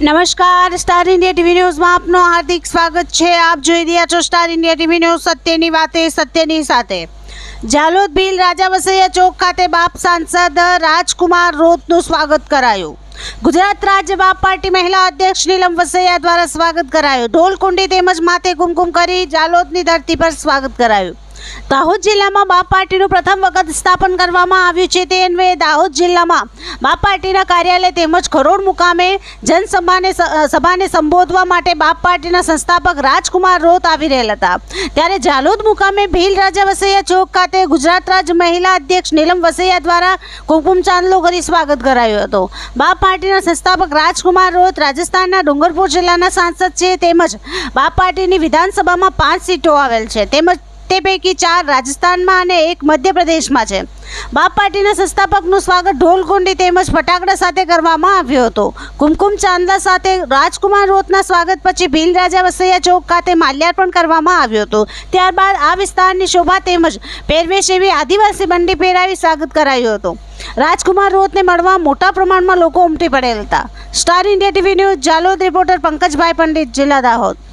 નમસ્કાર, star India TV ન્યૂઝમાં આપનું હાર્દિક સ્વાગત છે. આપ જોઈ રહ્યા છો સ્ટાર ઇન્ડિયા ટીવી ન્યૂઝ સત્યની વાતે, સત્યની સાથે. જાલોદ ભીલ રાજા વસૈયા ચોક ખાતે બાપ સાંસદ રાજકુમાર રોતનું સ્વાગત કરાયું. ગુજરાત રાજ્ય બાપ પાર્ટી મહિલા અધ્યક્ષ નીલમ વસૈયા દ્વારા સ્વાગત કરાયું. ઢોલકુંડી તેમજ માથે કુમકુમ કરી જાલોદની ધરતી પર સ્વાગત કરાયું. દાહોદ જિલ્લામાં બાપ પાર્ટીનું પ્રથમ વખત સ્થાપન કરવામાં આવ્યું છે તે અન્વયે દાહોદ જિલ્લામાં બાપ પાર્ટીના કાર્યાલય તેમજ ખરોડ મુકામે જનસભાને સભાને સંબોધવા માટે બાપ પાર્ટીના સંસ્થાપક રાજકુમાર રોત આવી રહેલા હતા. ત્યારે જાલોદ મુકામે ભીલ રાજા વસૈયા ચોક ખાતે ગુજરાત રાજ્ય મહિલા અધ્યક્ષ નીલમ વસૈયા દ્વારા કુમકુમ ચાંદલો કરી સ્વાગત કરાયું હતું. બાપ પાર્ટીના સંસ્થાપક રાજકુમાર રોત રાજસ્થાનના ડુંગરપુર જિલ્લાના સાંસદ છે તેમજ બાપ પાર્ટીની વિધાનસભામાં પાંચ સીટો આવેલ છે. તેમજ તે પૈકી ચાર રાજસ્થાનમાં અને એક મધ્યપ્રદેશમાં છે. બાપ પાર્ટીના સંસ્થાપકનું સ્વાગત ઢોલકુંડી તેમજ ફટાકડા સાથે કરવામાં આવ્યું હતું. કુમકુમ ચાંદલા સાથે રાજકુમાર રોતના સ્વાગત પછી ભીલ રાજા વસૈયા ચોક ખાતે માલ્યાર્પણ કરવામાં આવ્યું હતું. ત્યારબાદ આ વિસ્તારની શોભા તેમજ પહેરવેશ એવી આદિવાસી બંડી પહેરાવી સ્વાગત કરાયું હતું. રાજકુમાર રોતને મળવા મોટા પ્રમાણમાં લોકો ઉમટી પડેલ હતા. Star India TV news Jhalod, reporter Pankajbhai Pandit, જિલ્લા દાહોદ.